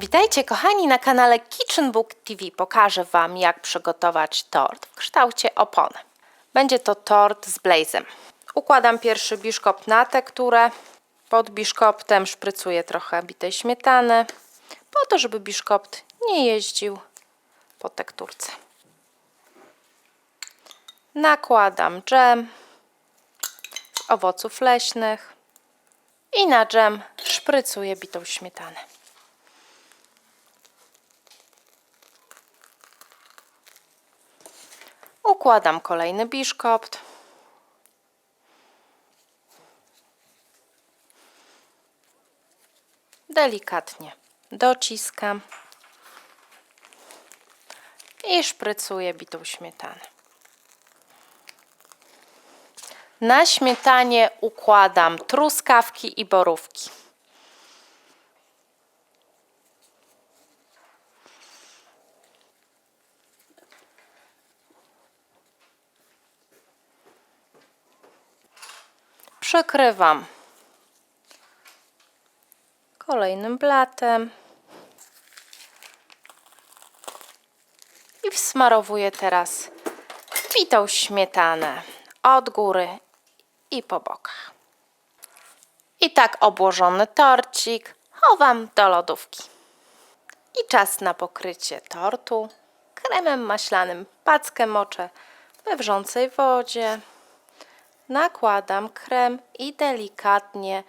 Witajcie kochani na kanale Kitchen Book TV. Pokażę Wam jak przygotować tort w kształcie opony. Będzie to tort z blazem. Układam pierwszy biszkopt na tekturę. Pod biszkoptem szprycuję trochę bitej śmietany, po to żeby biszkopt nie jeździł po tekturce. Nakładam dżem z owoców leśnych i na dżem szprycuję bitą śmietanę. Układam kolejny biszkopt. Delikatnie dociskam i szprycuję bitą śmietanę. Na śmietanie układam truskawki i borówki. Przekrywam kolejnym blatem i wsmarowuję teraz bitą śmietanę od góry i po bokach. I tak obłożony torcik chowam do lodówki. I czas na pokrycie tortu kremem maślanym. Packę moczę we wrzącej wodzie. Nakładam krem i delikatnie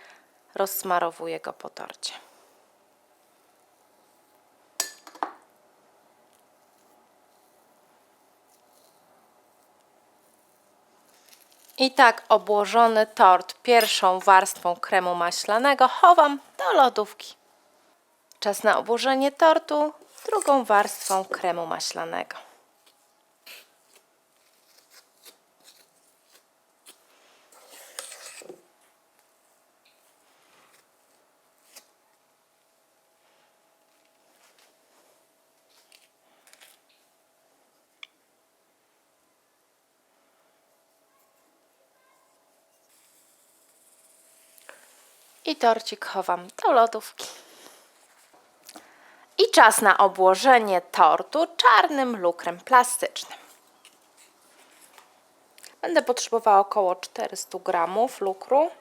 rozsmarowuję go po torcie. I tak obłożony tort pierwszą warstwą kremu maślanego chowam do lodówki. Czas na obłożenie tortu drugą warstwą kremu maślanego. I torcik chowam do lodówki. I czas na obłożenie tortu czarnym lukrem plastycznym. Będę potrzebowała około 400 gramów lukru.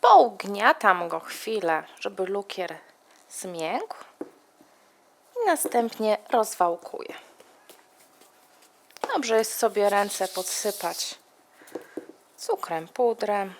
Pougniatam go chwilę, żeby lukier zmiękł i następnie rozwałkuję. Dobrze jest sobie ręce podsypać cukrem, pudrem.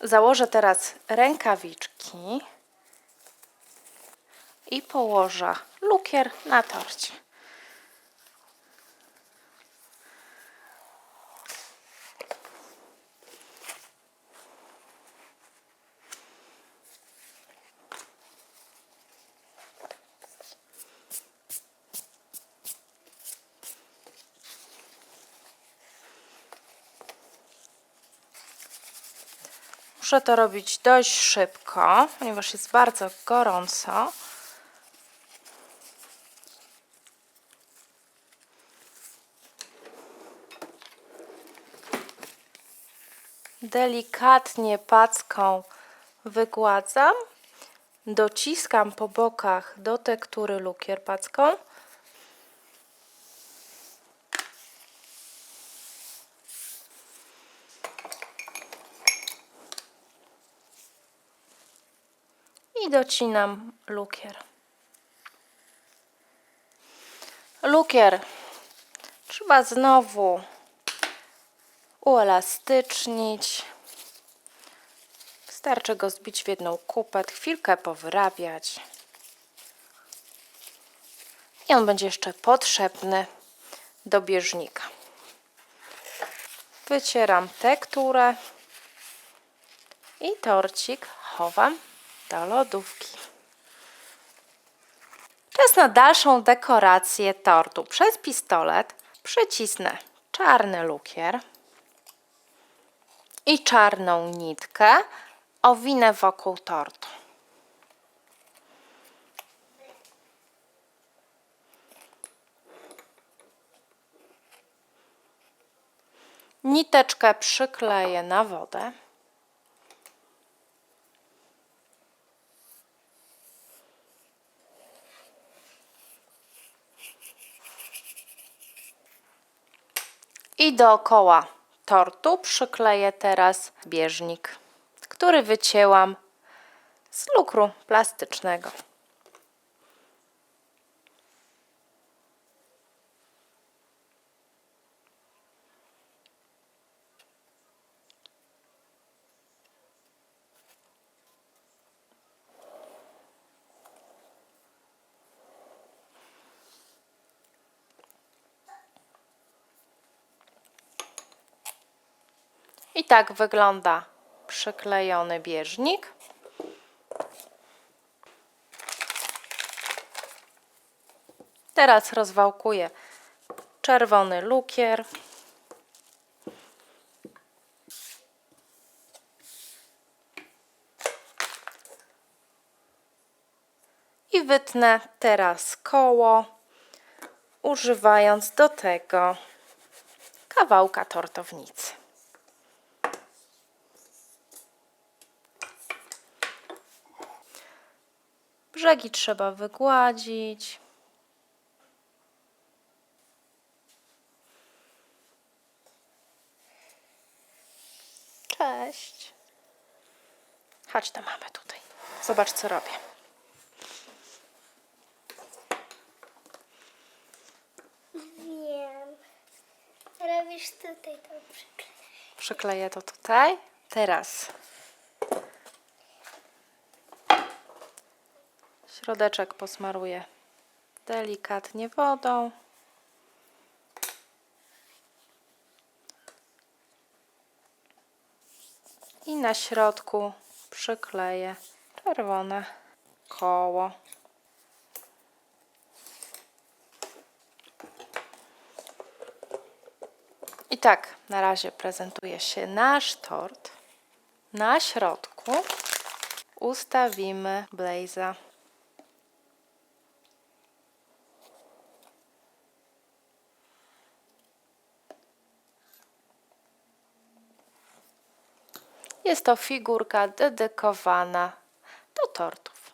Założę teraz rękawiczki i położę lukier na torcie. Muszę to robić dość szybko, ponieważ jest bardzo gorąco. Delikatnie packą wygładzam. Dociskam po bokach do tektury lukier packą. I docinam lukier. Lukier trzeba znowu uelastycznić. Wystarczy go zbić w jedną kupę, chwilkę powyrabiać. I on będzie jeszcze potrzebny do bieżnika. Wycieram tekturę i torcik chowam do lodówki. Czas na dalszą dekorację tortu. Przez pistolet przycisnę czarny lukier i czarną nitkę owinę wokół tortu. Niteczkę przykleję na wodę. I dookoła tortu przykleję teraz bieżnik, który wycięłam z lukru plastycznego. Tak wygląda przyklejony bieżnik. Teraz rozwałkuję czerwony lukier. I wytnę teraz koło, używając do tego kawałka tortownicy. Brzegi trzeba wygładzić. Cześć. Chodź do mamy tutaj. Zobacz, co robię. Wiem. Robisz tutaj to przykleję. Przykleję to tutaj. Teraz środeczek posmaruję delikatnie wodą. I na środku przykleję czerwone koło. I tak na razie prezentuje się nasz tort. Na środku ustawimy blaze'a. Jest to figurka dedykowana do tortów.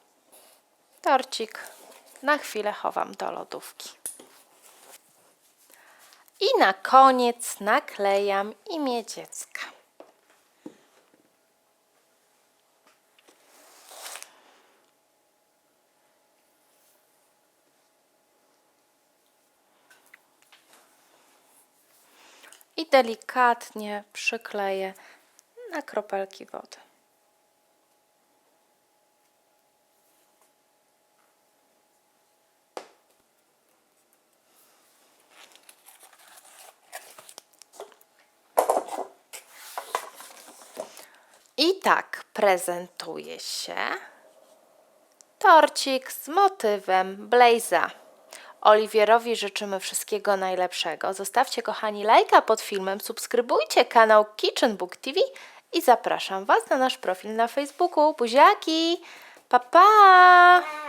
Torcik na chwilę chowam do lodówki. I na koniec naklejam imię dziecka. I delikatnie przykleję na kropelki wody. I tak prezentuje się torcik z motywem Blaze'a. Oliwierowi życzymy wszystkiego najlepszego. Zostawcie, kochani, lajka pod filmem, subskrybujcie kanał Kitchen Book TV i zapraszam Was na nasz profil na Facebooku. Buziaki! Pa, pa!